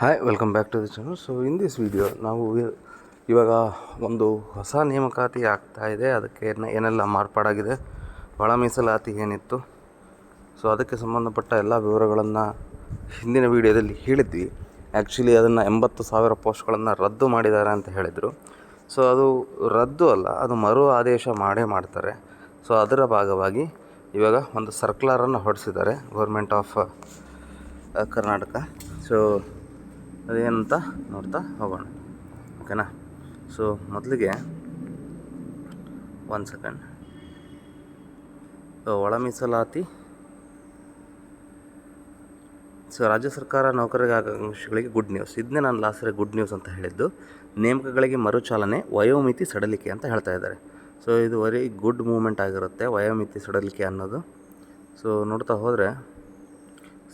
Hi welcome back to the channel so in this video ನಾವು ಇವಾಗ ಒಂದು ಹೊಸ ನೇಮಕಾತಿ ಆಗ್ತಾ ಇದೆ. ಅದಕ್ಕೆ ಏನೆಲ್ಲ ಮಾರ್ಪಾಡಾಗಿದೆ? ಒಳ ಮೀಸಲಾತಿ ಏನಿತ್ತು? ಸೊ ಅದಕ್ಕೆ ಸಂಬಂಧಪಟ್ಟ ಎಲ್ಲ ವಿವರಗಳನ್ನು ಹಿಂದಿನ ವಿಡಿಯೋದಲ್ಲಿ ಹೇಳಿದ್ವಿ. ಆ್ಯಕ್ಚುಲಿ ಅದನ್ನು ಎಂಬತ್ತು ಸಾವಿರ ಪೋಸ್ಟ್ಗಳನ್ನು ರದ್ದು ಮಾಡಿದ್ದಾರೆ ಅಂತ ಹೇಳಿದರು. ಸೊ ಅದು ರದ್ದು ಅಲ್ಲ, ಅದು ಮರು ಆದೇಶ ಮಾಡೇ ಮಾಡ್ತಾರೆ. ಸೊ ಅದರ ಭಾಗವಾಗಿ ಇವಾಗ ಒಂದು ಸರ್ಕ್ಯುಲರನ್ನು ಹೊರಡಿಸಿದ್ದಾರೆ ಗೌರ್ಮೆಂಟ್ ಆಫ್ ಕರ್ನಾಟಕ. ಸೊ ಅದೇನಂತ ನೋಡ್ತಾ ಹೋಗೋಣ. ಓಕೆನಾ? ಸೊ ಮೊದಲಿಗೆ ಒಂದು ಸೆಕೆಂಡ್ ಒಳ ಮೀಸಲಾತಿ. ಸೊ ರಾಜ್ಯ ಸರ್ಕಾರ ನೌಕರರಿಗೆ ಆಕಾಂಕ್ಷಿಗಳಿಗೆ ಗುಡ್ ನ್ಯೂಸ್ ಇದನ್ನೇ ನಾನು ಲಾಸ್ಟ್ರೆ ಗುಡ್ ನ್ಯೂಸ್ ಅಂತ ಹೇಳಿದ್ದು. ನೇಮಕಗಳಿಗೆ ಮರುಚಾಲನೆ, ವಯೋಮಿತಿ ಸಡಲಿಕೆ ಅಂತ ಹೇಳ್ತಾ ಇದ್ದಾರೆ. ಸೊ ಇದು ವೆರಿ ಗುಡ್ ಮೂಮೆಂಟ್ ಆಗಿರುತ್ತೆ, ವಯೋಮಿತಿ ಸಡಲಿಕೆ ಅನ್ನೋದು. ಸೊ ನೋಡ್ತಾ ಹೋದರೆ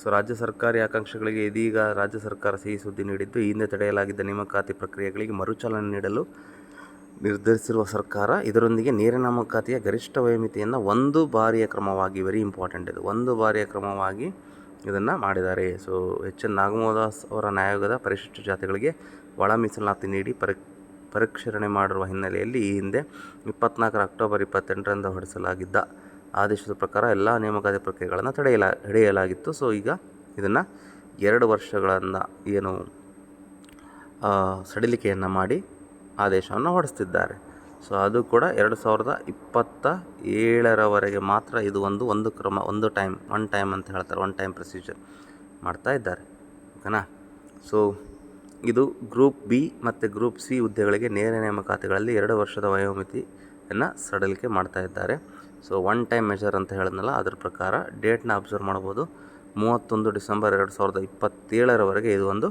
ಸೊ ರಾಜ್ಯ ಸರ್ಕಾರಿ ಆಕಾಂಕ್ಷೆಗಳಿಗೆ ಇದೀಗ ರಾಜ್ಯ ಸರ್ಕಾರ ಸಿಹಿ ಸುದ್ದಿ ನೀಡಿದ್ದು, ಈ ಹಿಂದೆ ತಡೆಯಲಾಗಿದ್ದ ನೇಮಕಾತಿ ಪ್ರಕ್ರಿಯೆಗಳಿಗೆ ಮರುಚಾಲನೆ ನೀಡಲು ನಿರ್ಧರಿಸಿರುವ ಸರ್ಕಾರ, ಇದರೊಂದಿಗೆ ನೇರ ನೇಮಕಾತಿಯ ಗರಿಷ್ಠ ವಯೋಮಿತಿಯನ್ನು ಒಂದು ಬಾರಿಯ ಕ್ರಮವಾಗಿ ವೆರಿ ಇಂಪಾರ್ಟೆಂಟ್ ಇದು, ಒಂದು ಬಾರಿಯ ಕ್ರಮವಾಗಿ ಇದನ್ನು ಮಾಡಿದ್ದಾರೆ. ಸೊ ಎಚ್ ಎನ್ ನಾಗಮೋದಾಸ್ ಅವರ ನ್ಯಾಯೋಗದ ಪರಿಶಿಷ್ಟ ಜಾತಿಗಳಿಗೆ ಒಳ ಮೀಸಲಾತಿ ನೀಡಿ ಪರಿ ಪರಿಷ್ಕರಣೆ ಮಾಡಿರುವ ಹಿನ್ನೆಲೆಯಲ್ಲಿ ಈ ಹಿಂದೆ ಇಪ್ಪತ್ನಾಲ್ಕರ ಅಕ್ಟೋಬರ್ ಇಪ್ಪತ್ತೆಂಟರಂದು ಹೊರಡಿಸಲಾಗಿದ್ದ ಆದೇಶದ ಪ್ರಕಾರ ಎಲ್ಲ ನೇಮಕಾತಿ ಪ್ರಕ್ರಿಯೆಗಳನ್ನು ತಡೆಯಲಾ, ಹಿಡಿಯಲಾಗಿತ್ತು. ಸೊ ಈಗ ಇದನ್ನು ಎರಡು ವರ್ಷಗಳನ್ನು ಏನು ಸಡಿಲಿಕೆಯನ್ನು ಮಾಡಿ ಆದೇಶವನ್ನು ಹೊರಡಿಸ್ತಿದ್ದಾರೆ. ಸೊ ಅದು ಕೂಡ ಎರಡು ಸಾವಿರದ ಇಪ್ಪತ್ತ ಏಳರವರೆಗೆ ಮಾತ್ರ ಇದು ಒಂದು ಒಂದು ಕ್ರಮ, ಒಂದು ಟೈಮ್, ಒನ್ ಟೈಮ್ ಅಂತ ಹೇಳ್ತಾರೆ, ಒನ್ ಟೈಮ್ ಪ್ರೊಸೀಜರ್ ಮಾಡ್ತಾ ಇದ್ದಾರೆ. ಓಕೆನಾ? ಸೊ ಇದು ಗ್ರೂಪ್ ಬಿ ಮತ್ತು ಗ್ರೂಪ್ ಸಿ ಹುದ್ದೆಗಳಿಗೆ ನೇರ ನೇಮಕಾತಿಗಳಲ್ಲಿ ಎರಡು ವರ್ಷದ ವಯೋಮಿತಿಯನ್ನು ಸಡಿಲಿಕೆ ಮಾಡ್ತಾ ಇದ್ದಾರೆ. ಸೊ ಒನ್ ಟೈಮ್ ಮೆಜರ್ ಅಂತ ಹೇಳಿದ್ನಲ್ಲ, ಅದ್ರ ಪ್ರಕಾರ ಡೇಟ್ನ ಅಬ್ಸರ್ವ್ ಮಾಡ್ಬೋದು ಮೂವತ್ತೊಂದು ಡಿಸೆಂಬರ್ ಎರಡು ಸಾವಿರದ ಇಪ್ಪತ್ತೇಳರವರೆಗೆ ಇದು ಒಂದು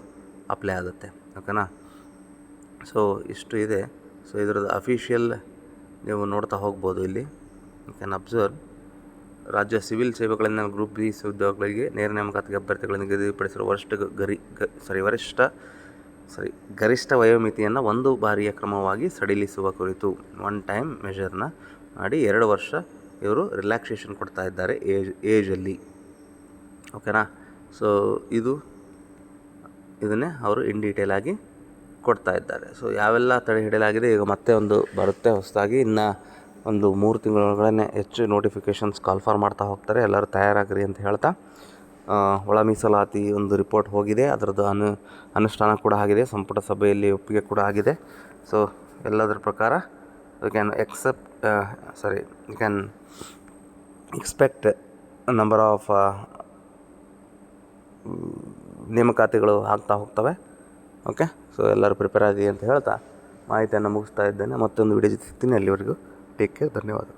ಅಪ್ಲೈ ಆಗುತ್ತೆ. ಓಕೆನಾ ಸೊ ಇಷ್ಟು ಇದೆ. ಸೊ ಇದರದ್ದು ಅಫಿಷಿಯಲ್ ನೀವು ನೋಡ್ತಾ ಹೋಗ್ಬೋದು ಇಲ್ಲಿ. ಯು ಕ್ಯಾನ್ ಅಬ್ಸರ್ವ್ ರಾಜ್ಯ ಸಿವಿಲ್ ಸೇವೆಗಳಿಂದ ಗ್ರೂಪ್ ಬಿ ಉದ್ಯೋಗಗಳಿಗೆ ನೇರ ನೇಮಕಾತಿಗೆ ಅಭ್ಯರ್ಥಿಗಳನ್ನು ನಿಗದಿಪಡಿಸಿರುವ ವರಿಷ್ಠ ಗರಿ ಸಾರಿ ವರಿಷ್ಠ ಸಾರಿ, ಗರಿಷ್ಠ ವಯೋಮಿತಿಯನ್ನು ಒಂದು ಬಾರಿಯ ಕ್ರಮವಾಗಿ ಸಡಿಲಿಸುವ ಕುರಿತು ಒನ್ ಟೈಮ್ ಮೆಷರ್ನ ಮಾಡಿ ಎರಡು ವರ್ಷ ಇವರು ರಿಲ್ಯಾಕ್ಸೇಷನ್ ಕೊಡ್ತಾ ಇದ್ದಾರೆ ಏಜ್ ಏಜಲ್ಲಿ ಓಕೆನಾ ಸೊ ಇದು, ಇದನ್ನೇ ಅವರು ಇನ್ ಡೀಟೇಲ್ ಆಗಿ ಕೊಡ್ತಾ ಇದ್ದಾರೆ. ಸೊ ಯಾವೆಲ್ಲ ತಡೆ ಹಿಡಿಯಲಾಗಿದೆ, ಈಗ ಮತ್ತೆ ಒಂದು ಬರುತ್ತೆ ಹೊಸದಾಗಿ. ಇನ್ನು ಒಂದು ಮೂರು ತಿಂಗಳೊಳಗಡೆ ಹೆಚ್ಚು ನೋಟಿಫಿಕೇಷನ್ಸ್ ಕಾಲ್ಫಾರ್ ಮಾಡ್ತಾ ಹೋಗ್ತಾರೆ. ಎಲ್ಲರೂ ತಯಾರಾಗ್ರಿ ಅಂತ ಹೇಳ್ತಾ ಒಳ ಮೀಸಲಾತಿ ಒಂದು ರಿಪೋರ್ಟ್ ಹೋಗಿದೆ, ಅದರದ್ದು ಅನು, ಅನುಷ್ಠಾನ ಕೂಡ ಆಗಿದೆ, ಸಂಪುಟ ಸಭೆಯಲ್ಲಿ ಒಪ್ಪಿಗೆ ಕೂಡ ಆಗಿದೆ. ಸೊ ಎಲ್ಲದರ ಪ್ರಕಾರ you can except sorry you can expect number of ನೇಮಕಾತಿಗಳು ಆಗ್ತಾ ಹೋಗ್ತವೆ. ಓಕೆ ಸೊ ಎಲ್ಲರೂ ಪ್ರಿಪೇರ್ ಆಗಿ ಅಂತ ಹೇಳ್ತಾ ಮಾಹಿತಿಯನ್ನು ಮುಗಿಸ್ತಾ ಇದ್ದೇನೆ. ಮತ್ತೊಂದು ವಿಡಿಯೋ ಜೊತೆ ಸಿಗ್ತೀನಿ. ಅಲ್ಲಿವರೆಗೂ ಟೇಕ್ ಕೇರ್ ಧನ್ಯವಾದ.